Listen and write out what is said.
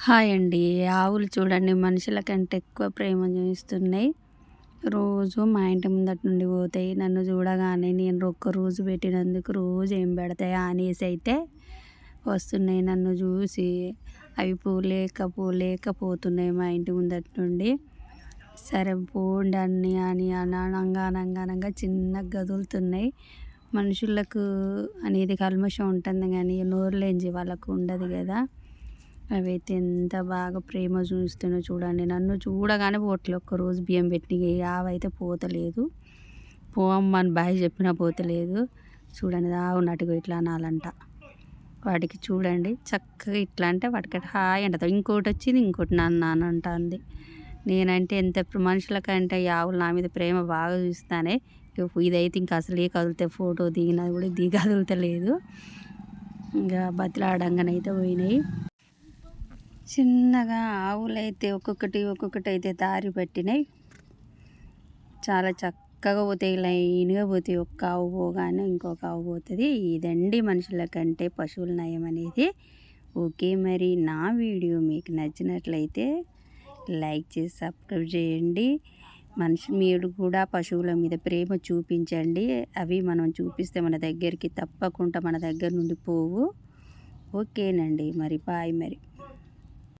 Hi అండి. ఆవులు చూడండి మనుషుల కంటే ఎక్కువ ప్రేమ చూపిస్తున్నాయి. రోజు మా ఇంటి ముందటి నుండి పోతాయి. నన్ను చూడగానే నేను ఒక్క రోజు పెట్టినందుకు రోజు ఏం పెడతాయా అనేసి అయితే వస్తున్నాయి. నన్ను చూసి అవి పోలేక పోలేకపోతున్నాయి మా ఇంటి ముందటి నుండి. సరే పోండి అన్ని అని అనంగా అనంగా అనంగా చిన్నగా గదులుతున్నాయి. మనుషులకు అనేది కల్మషం ఉంటుంది కానీ నోరు లేని వాళ్ళకు ఉండదు కదా. అవైతే ఎంత బాగా ప్రేమ చూస్తున్నా చూడండి. నన్ను చూడగానే పోట్లే ఒక్కరోజు బియ్యం పెట్టి ఆవైతే పోతలేదు. పోమ్మని బాయ్ చెప్పినా పోతలేదు. చూడండి ఆవు ఇట్లా అనాలంట. వాటికి చూడండి చక్కగా ఇట్లా అంటే వాటికి హాయ్ అంట ఇంకోటి వచ్చింది ఇంకోటి నాన్న అని అంటుంది. నేనంటే ఎంత మనుషులకంటే ఆవులు నా మీద ప్రేమ బాగా చూస్తానే. ఇదైతే ఇంకా అసలు ఏ కదిలితే ఫోటో దిగినది కూడా దిగి కదులుతలేదు. ఇంకా బతిలాడంగానైతే పోయినాయి. చిన్నగా ఆవులైతే ఒక్కొక్కటి ఒక్కొక్కటి అయితే దారి పట్టినాయి. చాలా చక్కగా పోతాయి లైన్గా పోతాయి. ఒక్క ఆవు పోగానే ఇంకొక ఆవు పోతుంది. ఇదండి మనుషుల కంటే పశువుల నయం అనేది. ఓకే మరి నా వీడియో మీకు నచ్చినట్లయితే లైక్ చేసి సబ్స్క్రైబ్ చేయండి. మనిషి మీరు కూడా పశువుల మీద ప్రేమ చూపించండి. అవి మనం చూపిస్తే మన దగ్గరికి తప్పకుండా మన దగ్గర నుండి పోవు. ఓకేనండి మరి బాయ్ మరి.